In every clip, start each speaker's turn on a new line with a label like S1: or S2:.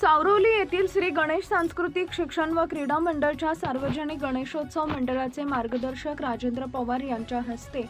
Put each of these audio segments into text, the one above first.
S1: सावरोली येथील श्री गणेश सांस्कृतिक शिक्षण व क्रीडा मंडळच्या सार्वजनिक गणेशोत्सव मंडळाचे मार्गदर्शक राजेंद्र पवार यांच्या हस्ते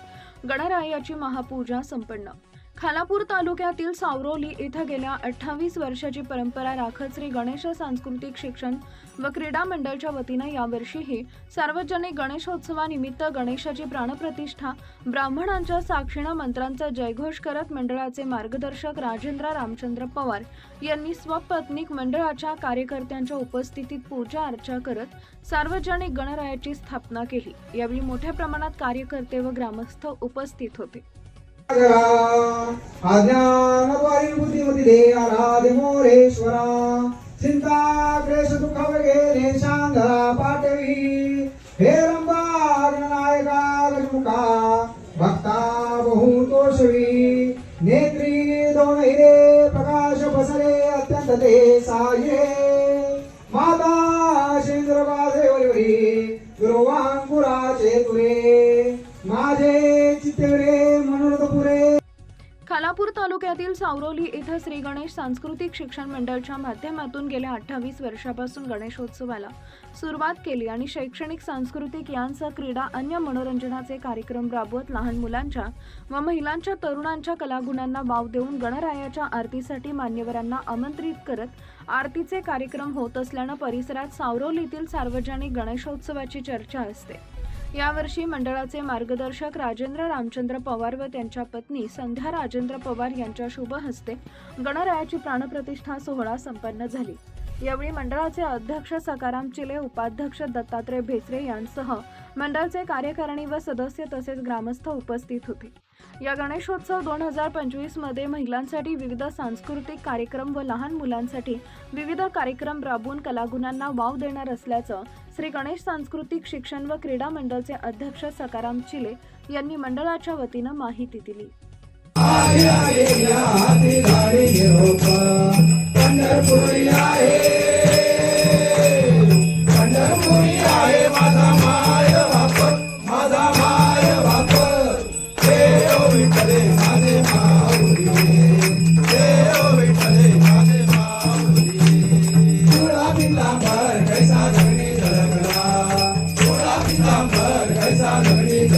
S1: गणरायाची महापूजा संपन्न. खालापूर तालुक्यातील सावरोली इथं गेल्या अठ्ठावीस वर्षाची परंपरा राखत श्री गणेश सांस्कृतिक शिक्षण व क्रीडा मंडळच्या वतीनं यावर्षीही सार्वजनिक गणेशोत्सवानिमित्त गणेशाची प्राणप्रतिष्ठा ब्राह्मणांच्या साक्षीनं मंत्रांचा जयघोष करत मंडळाचे मार्गदर्शक राजेंद्र रामचंद्र पवार यांनी स्वपत्नीक मंडळाच्या कार्यकर्त्यांच्या उपस्थितीत पूजा अर्चा करत सार्वजनिक गणरायाची स्थापना केली. यावेळी मोठ्या प्रमाणात कार्यकर्ते व ग्रामस्थ उपस्थित होते.
S2: अज्ञानद्वारी बुद्धिमती दे आराधे मोरेश्वरा. चिंता क्लेश दुःख वगैरे शांधरा पाठवी हे रंबा गणनायका लक्ष्मुखा भक्ता बहु तोषवी. नेत्री दोन हिरे प्रकाश बसरे अत्यंत ते साये. माता शेंद्र बाजे वरवरी गुरुवांकुराचे तुरे. माझे
S1: खालापूर तालुक्यातील सावरोली इथं श्री गणेश सांस्कृतिक शिक्षण मंडळच्या माध्यमातून गेल्या अठ्ठावीस वर्षापासून गणेशोत्सवाला सुरुवात केली आणि शैक्षणिक सांस्कृतिक यांसह क्रीडा अन्य मनोरंजनाचे कार्यक्रम राबवत लहान मुलांच्या व महिलांच्या तरुणांच्या कलागुणांना वाव देऊन गणरायाच्या आरतीसाठी मान्यवरांना आमंत्रित करत आरतीचे कार्यक्रम होत असल्यानं परिसरात सावरोलीतील सार्वजनिक गणेशोत्सवाची चर्चा असते. यावर्षी मंडळाचे मार्गदर्शक राजेंद्र रामचंद्र पवार व त्यांच्या पत्नी संध्या राजेंद्र पवार यांच्या शुभ हस्ते गणरायाची प्राणप्रतिष्ठा सोहळा संपन्न झाली. यावेळी मंडळाचे अध्यक्ष सकाराम चिले उपाध्यक्ष दत्तात्रय भेसरे यांसह मंडळाचे कार्यकारिणी व सदस्य तसेच ग्रामस्थ उपस्थित होते. या गणेशोत्सव दोन हजार पंचवीसमध्ये महिलांसाठी विविध सांस्कृतिक कार्यक्रम व लहान मुलांसाठी विविध कार्यक्रम राबवून कलागुणांना वाव देणार असल्याचं श्री गणेश सांस्कृतिक शिक्षण व क्रीडा मंडळचे अध्यक्ष सकाराम चिले यांनी मंडळाच्या वतीनं माहिती दिली.
S2: पंढरपुरी पैसा गणित